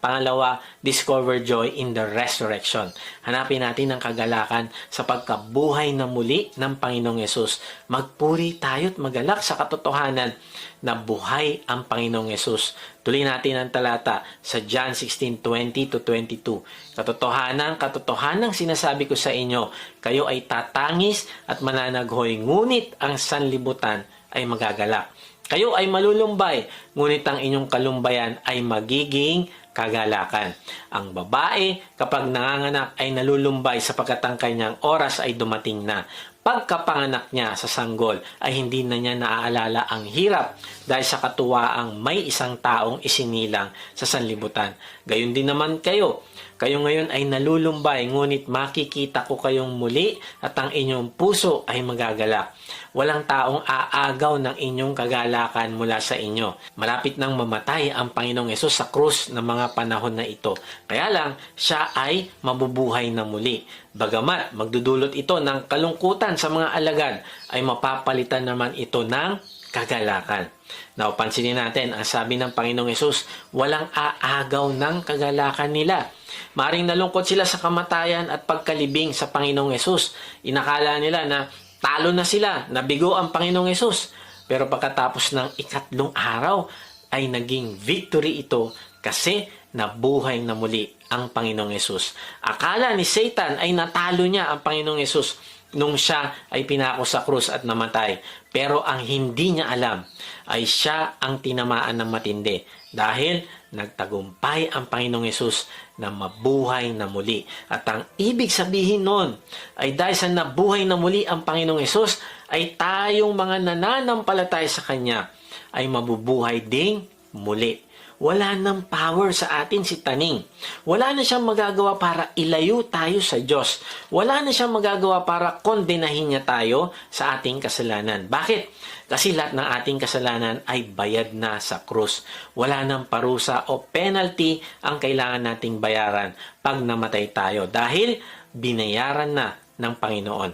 Pangalawa, discover joy in the resurrection. Hanapin natin ang kagalakan sa pagkabuhay na muli ng Panginoong Yesus. Magpuri tayo at magalak sa katotohanan na buhay ang Panginoong Yesus. Tuloy natin ang talata sa John 16:20 to 22. Katotohanan, katotohanan sinasabi ko sa inyo, kayo ay tatangis at mananaghoy, ngunit ang sanlibutan ay magagalak. Kayo ay malulumbay, ngunit ang inyong kalumbayan ay magiging kagalakan. Ang babae, kapag nanganganak ay nalulumbay sapagkat ang kanyang oras ay dumating na. Pagkapanganak niya sa sanggol ay hindi na niya naaalala ang hirap dahil sa katuwaang may isang taong isinilang sa sanlibutan. Gayon din naman kayo. Kayo ngayon ay nalulumbay, ngunit makikita ko kayong muli at ang inyong puso ay magagalak. Walang taong aagaw ng inyong kagalakan mula sa inyo. Malapit nang mamatay ang Panginoong Yesus sa krus ng mga panahon na ito. Kaya lang, siya ay mabubuhay na muli. Bagamat magdudulot ito ng kalungkutan sa mga alagad, ay mapapalitan naman ito ng kagalakan. Now, pansinin natin, ang sabi ng Panginoong Yesus, walang aagaw ng kagalakan nila. Maring nalungkot sila sa kamatayan at pagkalibing sa Panginoong Yesus. Inakala nila na talo na sila, nabigo ang Panginoong Yesus. Pero pagkatapos ng ikatlong araw, ay naging victory ito kasi nabuhay na muli ang Panginoong Yesus. Akala ni Satan ay natalo niya ang Panginoong Yesus nung siya ay pinako sa krus at namatay. Pero ang hindi niya alam ay siya ang tinamaan ng matindi dahil nagtagumpay ang Panginoong Yesus na mabuhay na muli. At ang ibig sabihin nun ay dahil sa nabuhay na muli ang Panginoong Yesus ay tayong mga nananampalataya sa Kanya ay mabubuhay ding muli. Wala nang power sa atin si Taning. Wala na siyang magagawa para ilayo tayo sa Diyos. Wala na siyang magagawa para kondenahin niya tayo sa ating kasalanan. Bakit? Kasi lahat ng ating kasalanan ay bayad na sa krus. Wala nang parusa o penalty ang kailangan nating bayaran pag namatay tayo dahil binayaran na ng Panginoon.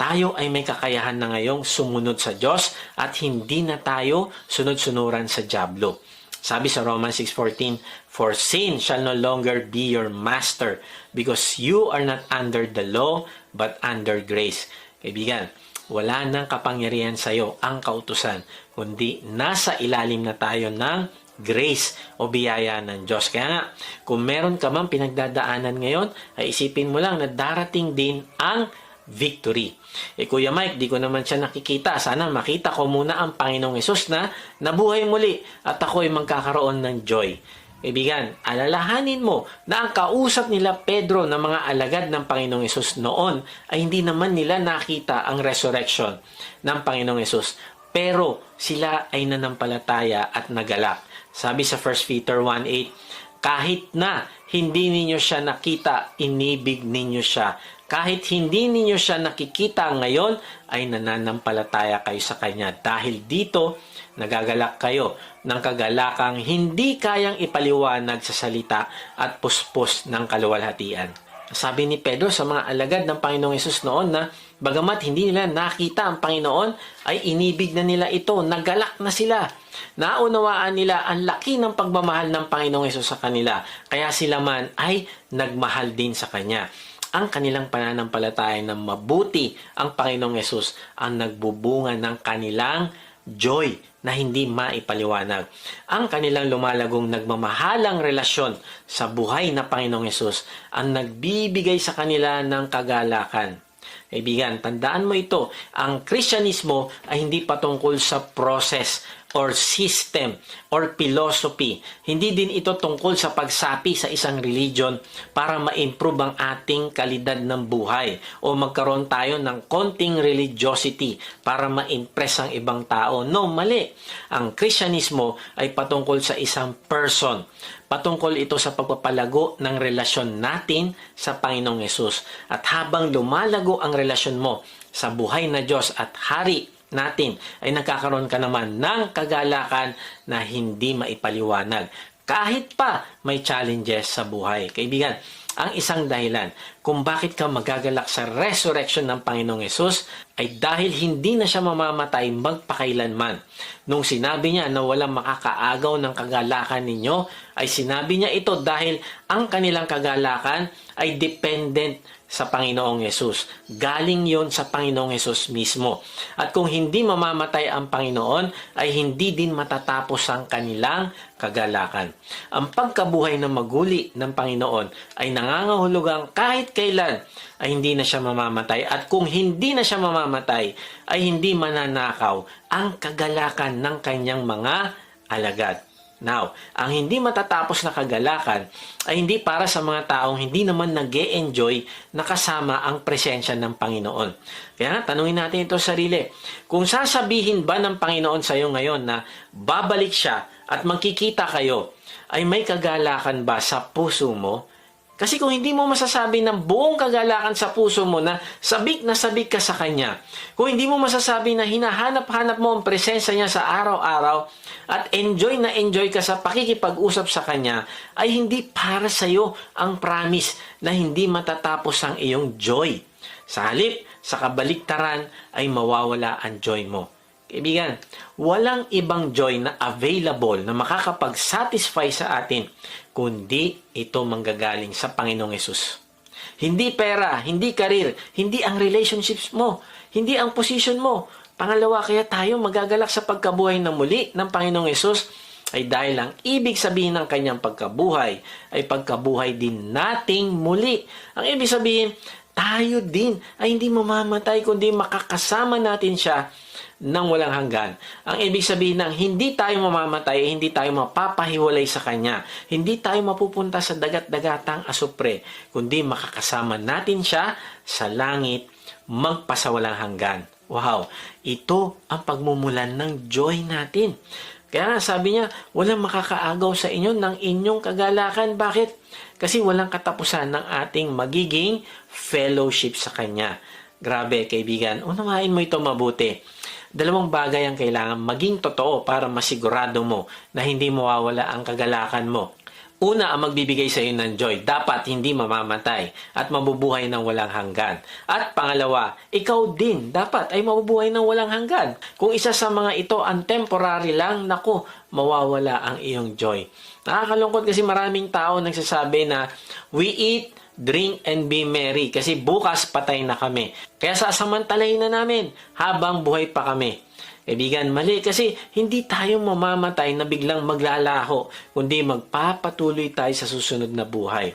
Tayo ay may kakayahan na ngayong sumunod sa Diyos at hindi na tayo sunod-sunuran sa Diablo. Sabi sa Romans 6.14, For sin shall no longer be your master because you are not under the law but under grace. Kaibigan, wala nang kapangyarihan sa iyo ang kautusan, kundi nasa ilalim na tayo ng grace o biyaya ng Diyos. Kaya nga, kung meron ka mang pinagdadaanan ngayon, ay isipin mo lang na darating din ang victory. Eh Kuya Mike, di ko naman siya nakikita. Sana makita ko muna ang Panginoong Yesus na nabuhay muli at ako ay magkakaroon ng joy. Kaibigan, alalahanin mo na ang kausap nila Pedro na mga alagad ng Panginoong Yesus noon ay hindi naman nila nakita ang resurrection ng Panginoong Yesus. Pero sila ay nanampalataya at nagalak. Sabi sa 1 Peter 1.8, kahit na hindi ninyo siya nakita, inibig ninyo siya. Kahit hindi ninyo siya nakikita ngayon, ay nananampalataya kayo sa Kanya. Dahil dito, nagagalak kayo ng kagalakang hindi kayang ipaliwanag sa salita at puspos ng kaluwalhatian. Sabi ni Pedro sa mga alagad ng Panginoong Yesus noon na bagamat hindi nila nakita ang Panginoon, ay inibig na nila ito, nagalak na sila. Naunawaan nila ang laki ng pagmamahal ng Panginoong Yesus sa kanila, kaya sila man ay nagmahal din sa Kanya ang kanilang pananampalataya na mabuti ang Panginoong Yesus ang nagbubunga ng kanilang joy na hindi maipaliwanag. Ang kanilang lumalagong nagmamahalang relasyon sa buhay na Panginoong Yesus ang nagbibigay sa kanila ng kagalakan. Kaibigan, tandaan mo ito, ang Kristyanismo ay hindi patungkol sa process or system or philosophy. Hindi din ito tungkol sa pagsapi sa isang religion para ma-improve ang ating kalidad ng buhay o magkaroon tayo ng konting religiosity para ma-impress ang ibang tao. No, mali. Ang Kristyanismo ay patungkol sa isang person. Patungkol ito sa pagpapalago ng relasyon natin sa Panginoong Yesus. At habang lumalago ang relasyon mo sa buhay na Diyos at Hari natin ay nagkakaroon ka naman ng kagalakan na hindi maipaliwanag. Kahit pa may challenges sa buhay. Kaibigan, Ang isang dahilan kung bakit ka magagalak sa resurrection ng Panginoong Yesus ay dahil hindi na siya mamamatay magpakailanman. Nung sinabi niya na walang makakaagaw ng kagalakan ninyo, ay sinabi niya ito dahil ang kanilang kagalakan ay dependent sa Panginoong Yesus. Galing yon sa Panginoong Yesus mismo. At kung hindi mamamatay ang Panginoon, ay hindi din matatapos ang kanilang kagalakan. Ang pagkabuhay ng maguli ng Panginoon ay nangangahulugang kahit kailan ay hindi na siya mamamatay. At kung hindi na siya mamamatay, ay hindi mananakaw ang kagalakan ng kanyang mga alagad. Now, ang hindi matatapos na kagalakan ay hindi para sa mga taong hindi naman nag enjoy na kasama ang presensya ng Panginoon. Kaya tanungin natin ito sa sarili. Kung sasabihin ba ng Panginoon sa iyo ngayon na babalik siya at magkikita kayo, ay may kagalakan ba sa puso mo? Kasi kung hindi mo masasabi ng buong kagalakan sa puso mo na sabik na sabik ka sa Kanya, kung hindi mo masasabi na hinahanap-hanap mo ang presensya niya sa araw-araw at enjoy na enjoy ka sa pakikipag-usap sa Kanya, ay hindi para sa iyo ang promise na hindi matatapos ang iyong joy. Sa halip, sa kabaliktaran ay mawawala ang joy mo. Kaibigan, walang ibang joy na available na makakapag-satisfy sa atin kundi ito manggagaling sa Panginoong Yesus. Hindi pera, hindi karir, hindi ang relationships mo, hindi ang position mo. Pangalawa, kaya tayo magagalak sa pagkabuhay na muli ng Panginoong Yesus ay dahil ang ibig sabihin ng kanyang pagkabuhay ay pagkabuhay din nating muli. Ang ibig sabihin, tayo din ay hindi mamamatay kundi makakasama natin siya ng walang hanggan. Ang ibig sabihin ng hindi tayo mamamatay, hindi tayo mapapahiwalay sa Kanya. Hindi tayo mapupunta sa dagat-dagatang asupre, kundi makakasama natin siya sa langit magpasawalang hanggan. Wow! Ito ang pagmumulan ng joy natin. Kaya sabi niya, walang makakaagaw sa inyo ng inyong kagalakan. Bakit? Kasi walang katapusan ng ating magiging fellowship sa Kanya. Grabe, kaibigan. Unawain mo ito mabuti dalawang bagay ang kailangan maging totoo para masigurado mo na hindi mawawala ang kagalakan mo. Una ang magbibigay sa iyo ng joy, dapat hindi mamamatay at mabubuhay ng walang hanggan. At pangalawa, ikaw din dapat ay mabubuhay ng walang hanggan. Kung isa sa mga ito ang temporary lang, nako, mawawala ang iyong joy. Nakakalungkot kasi maraming tao nagsasabi na we eat, drink, and be merry kasi bukas patay na kami. Kaya sasamantalahin na namin habang buhay pa kami. Kaibigan, mali kasi hindi tayo mamamatay na biglang maglalaho, kundi magpapatuloy tayo sa susunod na buhay.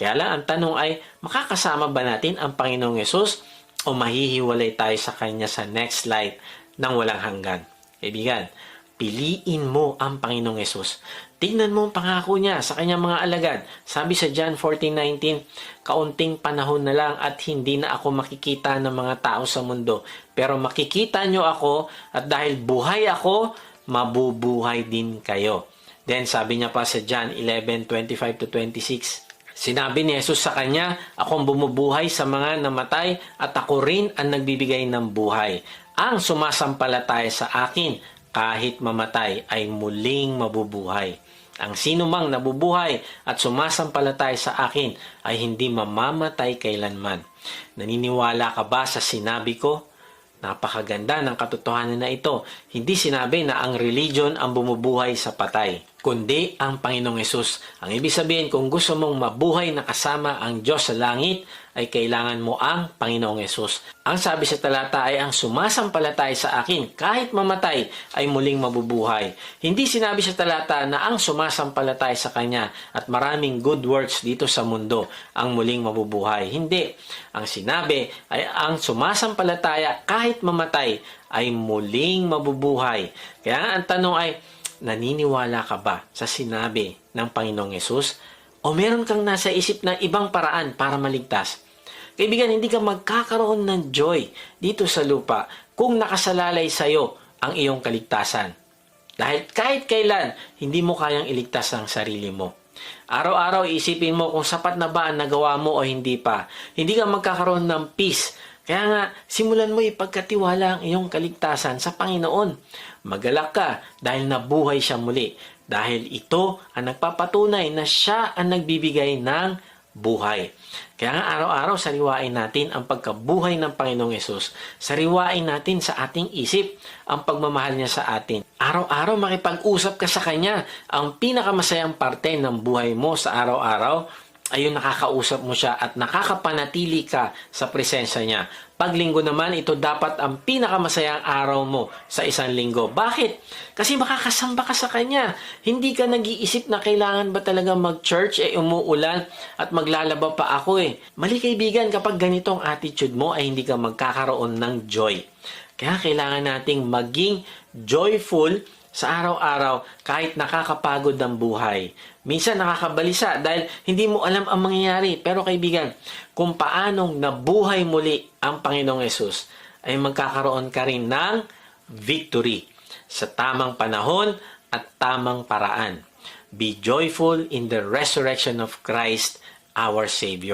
Kaya lang, ang tanong ay, makakasama ba natin ang Panginoong Yesus o mahihiwalay tayo sa Kanya sa next life ng walang hanggan? Kaibigan, piliin mo ang Panginoong Yesus. Tingnan mo ang pangako niya sa kanyang mga alagad. Sabi sa John 14.19, Kaunting panahon na lang at hindi na ako makikita ng mga tao sa mundo. Pero makikita nyo ako at dahil buhay ako, mabubuhay din kayo. Then sabi niya pa sa John 11.25 26, Sinabi ni Jesus sa kanya, Akong bumubuhay sa mga namatay at ako rin ang nagbibigay ng buhay. Ang sumasampalataya sa akin, kahit mamatay, ay muling mabubuhay. Ang sino mang nabubuhay at sumasampalatay sa akin ay hindi mamamatay kailanman. Naniniwala ka ba sa sinabi ko? Napakaganda ng katotohanan na ito. Hindi sinabi na ang religion ang bumubuhay sa patay, kundi ang Panginoong Yesus. Ang ibig sabihin, kung gusto mong mabuhay na kasama ang Diyos sa langit, ay kailangan mo ang Panginoong Yesus. Ang sabi sa talata ay ang sumasampalatay sa akin kahit mamatay ay muling mabubuhay. Hindi sinabi sa talata na ang sumasampalatay sa Kanya at maraming good works dito sa mundo ang muling mabubuhay. Hindi. Ang sinabi ay ang sumasampalataya kahit mamatay ay muling mabubuhay. Kaya ang tanong ay, naniniwala ka ba sa sinabi ng Panginoong Yesus? O meron kang nasa isip na ibang paraan para maligtas? Kaibigan, hindi ka magkakaroon ng joy dito sa lupa kung nakasalalay sa iyo ang iyong kaligtasan. Dahil kahit kailan, hindi mo kayang iligtas ang sarili mo. Araw-araw isipin mo kung sapat na ba ang nagawa mo o hindi pa. Hindi ka magkakaroon ng peace. Kaya nga, simulan mo ipagkatiwala ang iyong kaligtasan sa Panginoon. Magalak ka dahil nabuhay siya muli dahil ito ang nagpapatunay na siya ang nagbibigay ng buhay. Kaya nga araw-araw sariwain natin ang pagkabuhay ng Panginoong Yesus. Sariwain natin sa ating isip ang pagmamahal niya sa atin. Araw-araw makipag-usap ka sa Kanya. Ang pinakamasayang parte ng buhay mo sa araw-araw ay yung nakakausap mo siya at nakakapanatili ka sa presensya niya. Pag linggo naman, ito dapat ang pinakamasayang araw mo sa isang linggo. Bakit? Kasi makakasamba ka sa Kanya. Hindi ka nag-iisip na kailangan ba talaga mag-church, eh umuulan at maglalaba pa ako eh. Mali kaibigan, kapag ganitong attitude mo ay hindi ka magkakaroon ng joy. Kaya kailangan nating maging joyful sa araw-araw kahit nakakapagod ang buhay. Minsan nakakabalisa dahil hindi mo alam ang mangyayari. Pero kaibigan, kung paanong nabuhay muli ang Panginoong Yesus, ay magkakaroon ka rin ng victory sa tamang panahon at tamang paraan. Be joyful in the resurrection of Christ, our Savior.